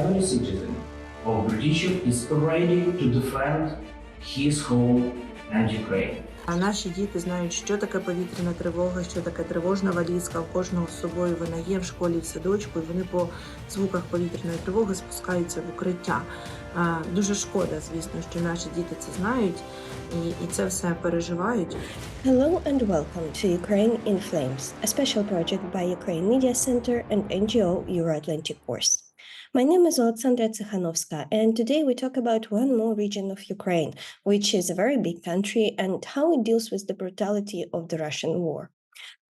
every citizen of British is ready to defend his home and Ukraine. А наші діти знають, що таке повітряна тривога, що таке тривожна валізка. У кожного з собою вона є в школі, в садочку, і вони по звуках повітряної тривоги спускаються в укриття. Дуже шкода, звісно, що наші діти це знають і, і це все переживають. Hello and welcome to Ukraine in Flames, a special project by Ukraine Media Center and NGO Euro-Atlantic Force. My name is Alexandra Tsikhanovska, and today we talk about one more region of Ukraine, which is a very big country, and how it deals with the brutality of the Russian war.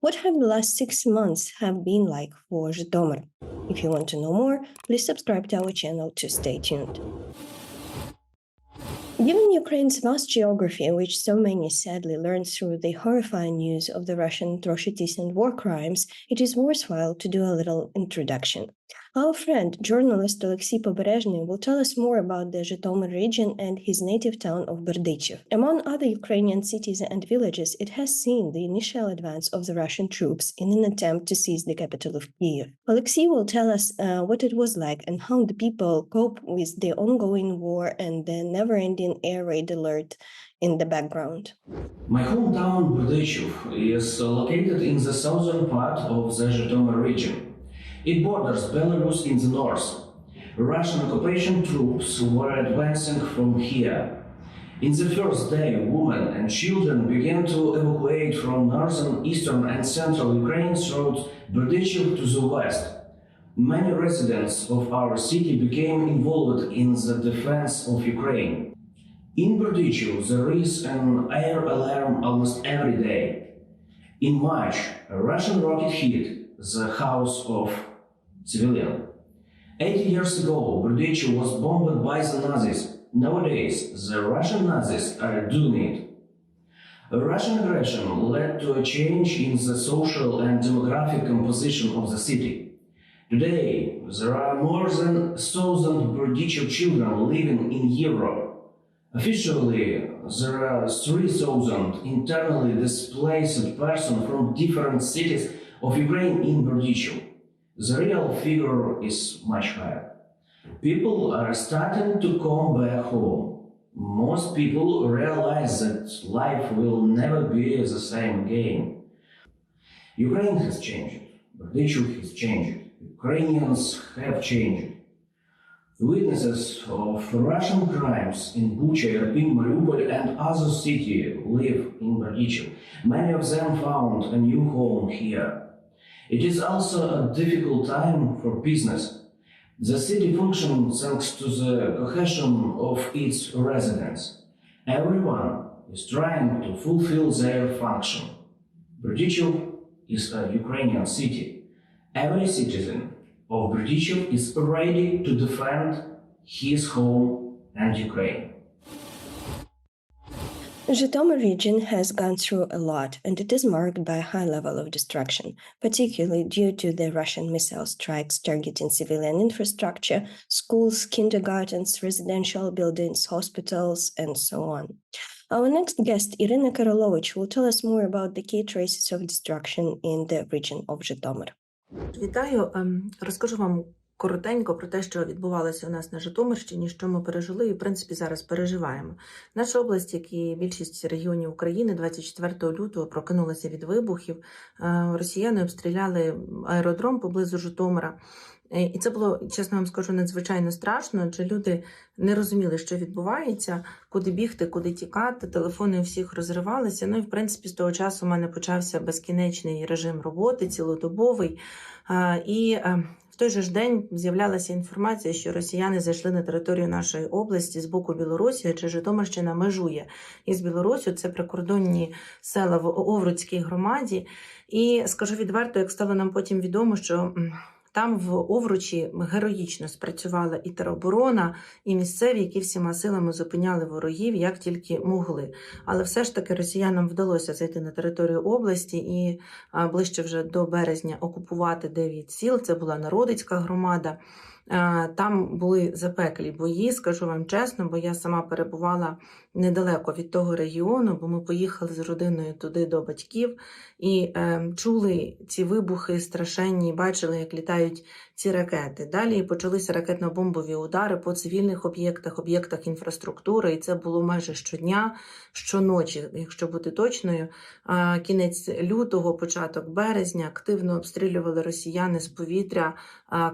What have the last six months have been like for Zhytomyr? If you want to know more, please subscribe to our channel to stay tuned. Given Ukraine's vast geography, which so many sadly learned through the horrifying news of the Russian atrocities and war crimes, it is worthwhile to do a little introduction. Our friend, journalist Alexei Poberezhny, will tell us more about the Zhytomyr region and his native town of Berdychev. Among other Ukrainian cities and villages, it has seen the initial advance of the Russian troops in an attempt to seize the capital of Kiev. Alexei will tell us uh, what it was like and how the people cope with the ongoing war and the never-ending air raid alert in the background. My hometown Berdychev is located in the southern part of the Zhytomyr region. It borders Belarus in the north. Russian occupation troops were advancing from here. In the first day, women and children began to evacuate from northern, eastern, and central Ukraine through Berdychev to the west. Many residents of our city became involved in the defense of Ukraine. In Berdychev, there is an air alarm almost every day. In March, a Russian rocket hit the house of civilian. 80 years ago, Berdychev was bombed by the Nazis. Nowadays, the Russian Nazis are doing it. Russian aggression led to a change in the social and demographic composition of the city. Today, there are more than 1,000 Berdychev children living in Europe. Officially, there are 3,000 internally displaced persons from different cities of Ukraine in Berdychev. The real figure is much higher. People are starting to come back home. Most people realize that life will never be the same again. Ukraine has changed. Berdychev has changed. Ukrainians have changed. Witnesses of Russian crimes in Bucha, Irpin, Mariupol, and other cities live in Berdychev. Many of them found a new home here. It is also a difficult time for business. The city functions thanks to the cohesion of its residents. Everyone is trying to fulfill their function. Berdychev is a Ukrainian city. Every citizen of Berdychev is ready to defend his home and Ukraine. Zhytomyr region has gone through a lot, and it is marked by a high level of destruction, particularly due to the Russian missile strikes targeting civilian infrastructure, schools, kindergartens, residential buildings, hospitals, and so on. Our next guest, Irina Karalovich, will tell us more about the key traces of destruction in the region of Zhytomyr. Вітаю, Ем, розкажу вам коротенько про те, що відбувалося у нас на Житомирщині, що ми пережили і, в принципі, зараз переживаємо. Наша область, як і більшість регіонів України, 24 лютого прокинулася від вибухів. Е, Росіяни обстріляли аеродром поблизу Житомира. Е, І це було, чесно вам скажу, надзвичайно страшно, адже люди не розуміли, що відбувається, куди бігти, куди тікати. Телефони у всіх розривалися. Ну і в принципі, з того часу у мене почався безкінечний режим роботи, цілодобовий. Е, І той же ж день з'являлася інформація, що росіяни зайшли на територію нашої області з боку Білорусі, адже Житомирщина межує із Білорусю. Це прикордонні села в Овруцькій громаді. І скажу відверто, як стало нам потім відомо, що. Там в Овручі героїчно спрацювала і тероборона, і місцеві, які всіма силами зупиняли ворогів, як тільки могли. Але все ж таки росіянам вдалося зайти на територію області і ближче вже до березня окупувати 9 сіл. Це була Народицька громада. Е, Там були запеклі бої, скажу вам чесно, бо я сама перебувала недалеко від того регіону, бо ми поїхали з родиною туди до батьків і е, чули ці вибухи страшенні, бачили, як літають ці ракети. Далі почалися ракетно-бомбові удари по цивільних об'єктах, об'єктах інфраструктури, і це було майже щодня, щоночі, якщо бути точною. А, Кінець лютого, початок березня активно обстрілювали росіяни з повітря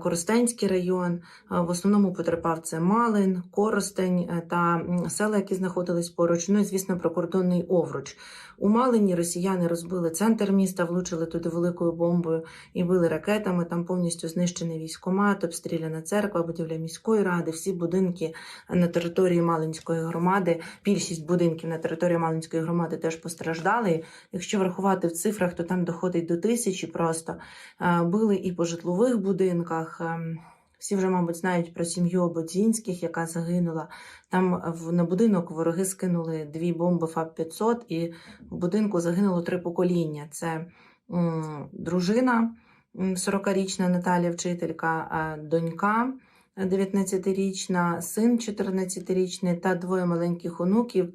Коростенський район. В основному потерпав це Малин, Коростень е, та села, які знаходились поруч. Ну і звісно, прикордонний Овруч. У Малині росіяни розбили центр міста, влучили туди великою бомбою і били ракетами. Там повністю знищений військомат, обстріляна церква, будівля міської ради, всі будинки на території Малинської громади. Більшість будинків на території Малинської громади теж постраждали. Якщо врахувати в цифрах, то там доходить до тисячі просто. Били і по житлових будинках. Ем, Всі вже, мабуть, знають про сім'ю Ободзінських, яка загинула. Там на будинок вороги скинули дві бомби ФАП-500, і в будинку загинуло три покоління. Це дружина, м, 40-річна Наталія вчителька, донька 19-річна, син 14-річний та двоє маленьких онуків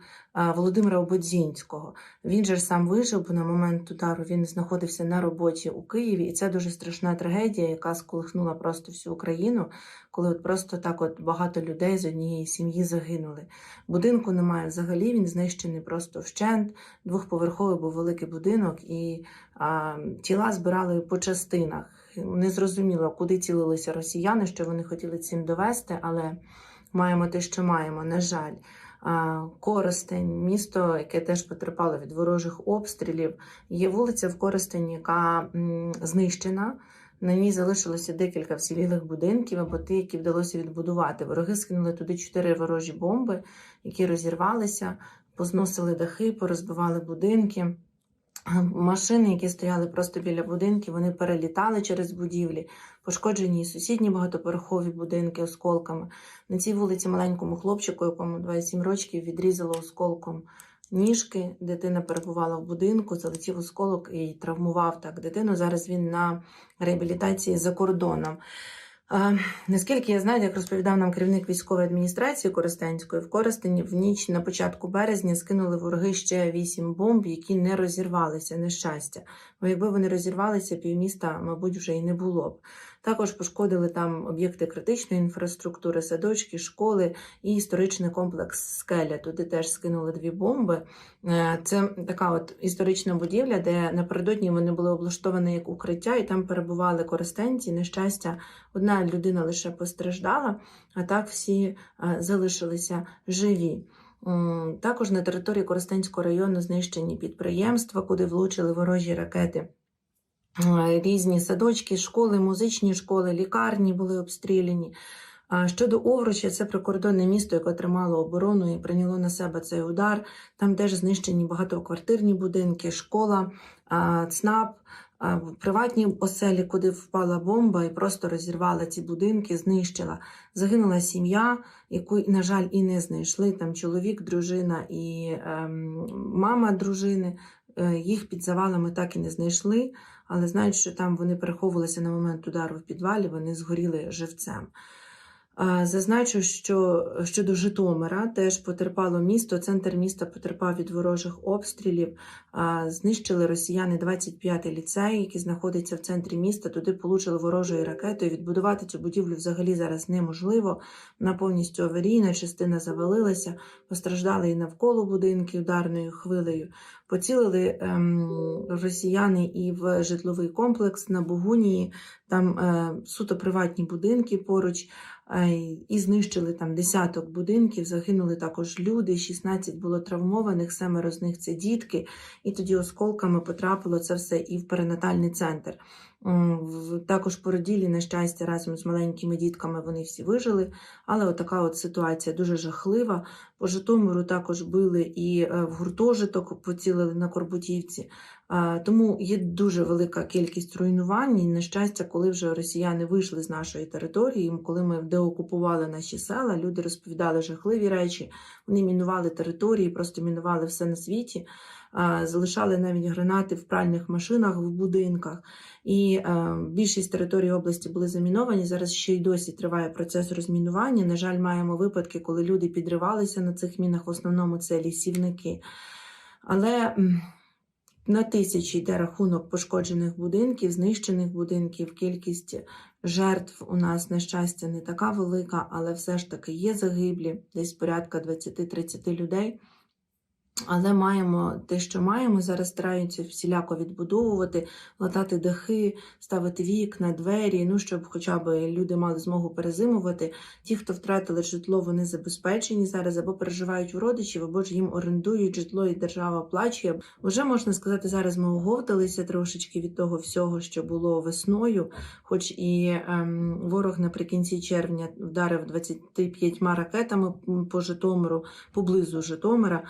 Володимира Ободзінського. Він же сам вижив, бо на момент удару він знаходився на роботі у Києві, і це дуже страшна трагедія, яка сколихнула просто всю Україну, коли от просто так от багато людей з однієї сім'ї загинули. Будинку немає взагалі, він знищений просто вщент. Двохповерховий був великий будинок, і а, тіла збирали по частинах. Не зрозуміло, куди цілилися росіяни, що вони хотіли цим довести, але маємо те, що маємо, на жаль. Коростень, місто, яке теж потерпало від ворожих обстрілів. Є вулиця в Коростені, яка знищена. На ній залишилося декілька вцілілих будинків або ті, які вдалося відбудувати. Вороги скинули туди чотири ворожі бомби, які розірвалися, позносили дахи, порозбивали будинки. Машини, які стояли просто біля будинків, вони перелітали через будівлі, пошкоджені сусідні багатоповерхові будинки осколками. На цій вулиці маленькому хлопчику, якому 27 років, відрізало осколком ніжки. Дитина перебувала в будинку, залетів осколок і травмував так дитину. Зараз він на реабілітації за кордоном. Наскільки я знаю, як розповідав нам керівник військової адміністрації Коростенської, в Коростені в ніч на початку березня скинули вороги ще вісім бомб, які не розірвалися, на щастя. Бо якби вони розірвалися, півміста, мабуть, вже і не було б. Також пошкодили там об'єкти критичної інфраструктури, садочки, школи і історичний комплекс Скеля. Туди теж скинули дві бомби. Е, Це така от історична будівля, де напередодні вони були облаштовані як укриття, і там перебували користенці. На щастя, одна людина лише постраждала, а так всі е, залишилися живі. Також на території Коростенського району знищені підприємства, куди влучили ворожі ракети. Е, Різні садочки, школи, музичні школи, лікарні були обстріляні. Щодо Овруча, це прикордонне місто, яке тримало оборону і прийняло на себе цей удар. Там теж знищені багатоквартирні будинки, школа, ЦНАП, а, приватній оселі, куди впала бомба і просто розірвала ці будинки, знищила. Загинула сім'я, яку, на жаль, і не знайшли. Там чоловік, дружина і ем, мама дружини. Е, Їх під завалами так і не знайшли, але знають, що там вони переховувалися на момент удару в підвалі, вони згоріли живцем. Зазначу, що щодо Житомира теж потерпало місто. Центр міста потерпав від ворожих обстрілів. Знищили росіяни 25-й ліцей, який знаходиться в центрі міста. Туди получили ворожою ракетою. Відбудувати цю будівлю взагалі зараз неможливо. Вона повністю аварійна, частина завалилася. Постраждали і навколо будинки ударною хвилею. Поцілили ем, росіяни і в житловий комплекс на Богунії. Там е, суто приватні будинки поруч. Е, І знищили там десяток будинків, загинули також люди, 16 було травмованих, семеро з них це дітки, і тоді осколками потрапило це все і в перинатальний центр. Також породілі, на щастя, разом з маленькими дітками вони всі вижили, але отака от ситуація дуже жахлива. По Житомиру також били і е, в гуртожиток поцілили на Корбутівці. Тому є дуже велика кількість руйнувань. І, на щастя, коли вже росіяни вийшли з нашої території, коли ми деокупували наші села, люди розповідали жахливі речі. Вони мінували території, просто мінували все на світі, залишали навіть гранати в пральних машинах в будинках. І е, більшість територій області були заміновані. Зараз ще й досі триває процес розмінування. На жаль, маємо випадки, коли люди підривалися на цих мінах. В основному це лісівники. Але на тисячі йде рахунок пошкоджених будинків, знищених будинків. Кількість жертв у нас, на щастя, не така велика, але все ж таки є загиблі, десь порядка 20-30 людей. Але маємо те, що маємо. Зараз стараються всіляко відбудовувати, латати дахи, ставити вікна, двері, ну щоб хоча б люди мали змогу перезимувати. Ті, хто втратили житло, вони забезпечені зараз або переживають у родичів, або ж їм орендують житло, і держава оплачує. Вже можна сказати, зараз ми оговталися трошечки від того всього, що було весною. Хоч і ем, ворог наприкінці червня вдарив 25 ракетами по Житомиру, поблизу Житомира.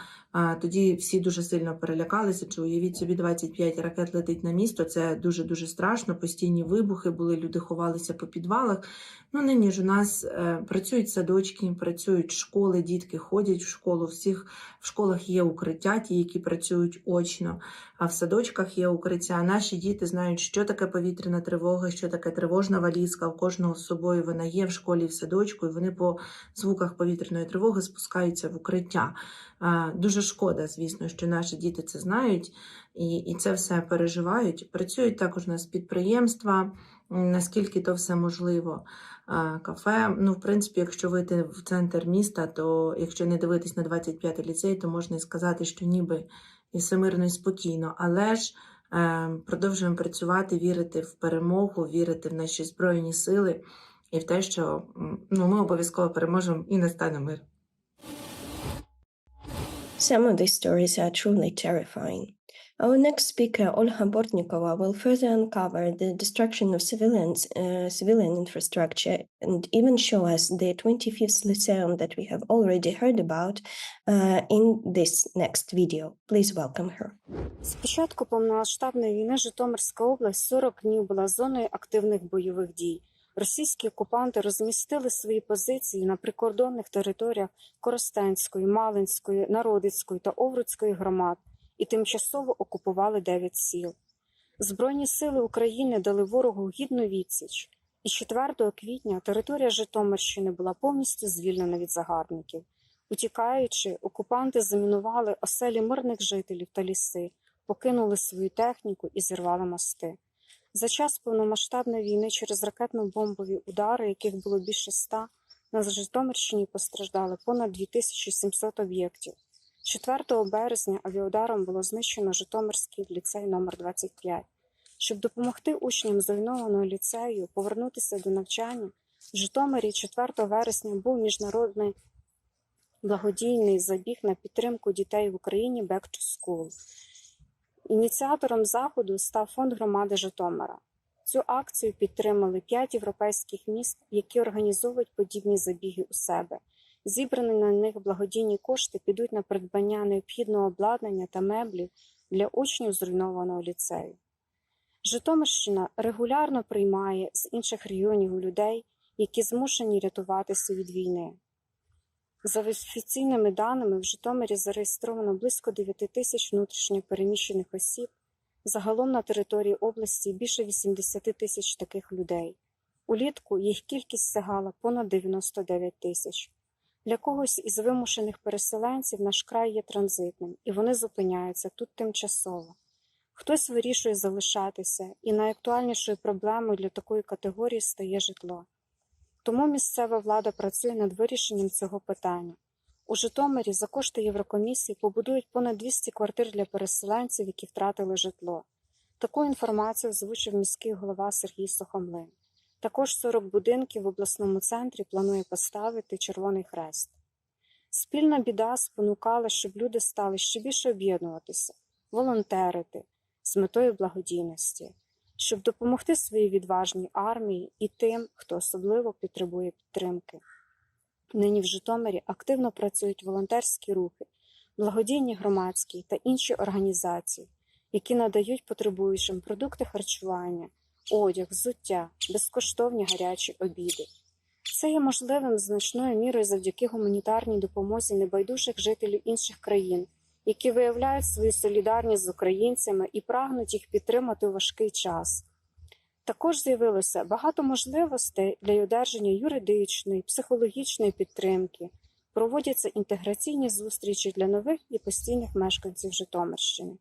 Тоді всі дуже сильно перелякалися. Чи уявіть собі, 25 ракет летить на місто. Це дуже дуже страшно. Постійні вибухи були, люди ховалися по підвалах. Ну нині ж у нас е, працюють садочки, працюють школи, дітки ходять в школу. Всіх в школах є укриття, ті, які працюють очно. А в садочках є укриття. Наші діти знають, що таке повітряна тривога, що таке тривожна валізка. У кожного з собою вона є в школі, в садочку, і вони по звуках повітряної тривоги спускаються в укриття. Дуже шкода, звісно, що наші діти це знають і, і це все переживають. Працюють також у нас підприємства, наскільки то все можливо. Кафе. Ну, в принципі, якщо вийти в центр міста, то якщо не дивитись на 25-й ліцей, то можна і сказати, що ніби і все мирно і спокійно. Але ж е, продовжуємо працювати, вірити в перемогу, вірити в наші збройні сили і в те, що ну, ми обов'язково переможемо і настане мир. Some of these stories are truly terrifying. Our next speaker, Olha Bortnikova, will further uncover the destruction of civilians, uh, civilian infrastructure and even show us the 25th Lyceum that we have already heard about uh, in this next video. Please welcome her. З початку повномасштабної війни Житомирська область 40 днів була зоною активних бойових дій. Російські окупанти розмістили свої позиції на прикордонних територіях Коростенської, Малинської, Народицької та Овруцької громад і тимчасово окупували 9 сіл. Збройні сили України дали ворогу гідну відсіч, і 4 квітня територія Житомирщини була повністю звільнена від загарбників. Утікаючи, окупанти замінували оселі мирних жителів та ліси, покинули свою техніку і зірвали мости. За час повномасштабної війни через ракетно-бомбові удари, яких було більше ста, на Житомирщині постраждали понад 2700 об'єктів. 4 березня авіаударом було знищено Житомирський ліцей номер 25 Щоб допомогти учням зруйнованого ліцею повернутися до навчання, в Житомирі 4 вересня був міжнародний благодійний забіг на підтримку дітей в Україні Back to School. Ініціатором заходу став фонд громади Житомира. Цю акцію підтримали п'ять європейських міст, які організовують подібні забіги у себе. Зібрані на них благодійні кошти підуть на придбання необхідного обладнання та меблів для учнів зруйнованого ліцею. Житомирщина регулярно приймає з інших регіонів людей, які змушені рятуватися від війни. За офіційними даними, в Житомирі зареєстровано близько 9 тисяч внутрішньо переміщених осіб. Загалом на території області більше 80 тисяч таких людей. Улітку їх кількість сягала понад 99 тисяч. Для когось із вимушених переселенців наш край є транзитним, і вони зупиняються тут тимчасово. Хтось вирішує залишатися, і найактуальнішою проблемою для такої категорії стає житло. Тому місцева влада працює над вирішенням цього питання. У Житомирі за кошти Єврокомісії побудують понад 200 квартир для переселенців, які втратили житло. Таку інформацію озвучив міський голова Сергій Сухомлин. Також 40 будинків в обласному центрі планує поставити Червоний Хрест. Спільна біда спонукала, щоб люди стали ще більше об'єднуватися, волонтерити з метою благодійності, щоб допомогти своїй відважній армії і тим, хто особливо потребує підтримки. Нині в Житомирі активно працюють волонтерські рухи, благодійні громадські та інші організації, які надають потребуючим продукти харчування, одяг, взуття, безкоштовні гарячі обіди. Це є можливим значною мірою завдяки гуманітарній допомозі небайдужих жителів інших країн, які виявляють свою солідарність з українцями і прагнуть їх підтримати у важкий час. Також з'явилося багато можливостей для одержання юридичної, психологічної підтримки. Проводяться інтеграційні зустрічі для нових і постійних мешканців Житомирщини.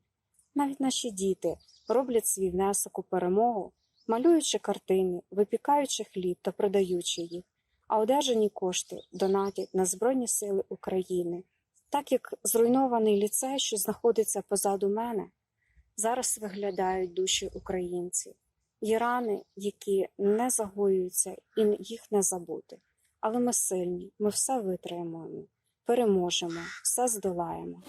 Навіть наші діти роблять свій внесок у перемогу, малюючи картини, випікаючи хліб та продаючи їх, а одержані кошти донатять на Збройні Сили України. Так як зруйнований ліцей, що знаходиться позаду мене, зараз виглядають душі українців. Є рани, які не загоюються, і їх не забути. Але ми сильні, ми все витримаємо, переможемо, все здолаємо.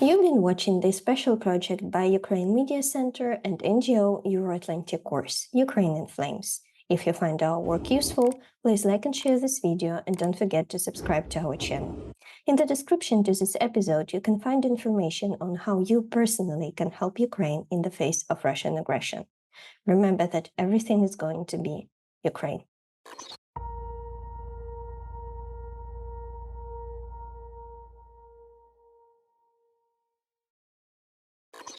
You've been watching this special project by Ukraine Media Center and NGO Euro-Atlantic Course, Ukraine in Flames. If you find our work useful, please like and share this video and don't forget to subscribe to our channel. In the description to this episode, you can find information on how you personally can help Ukraine in the face of Russian aggression. Remember that everything is going to be Ukraine.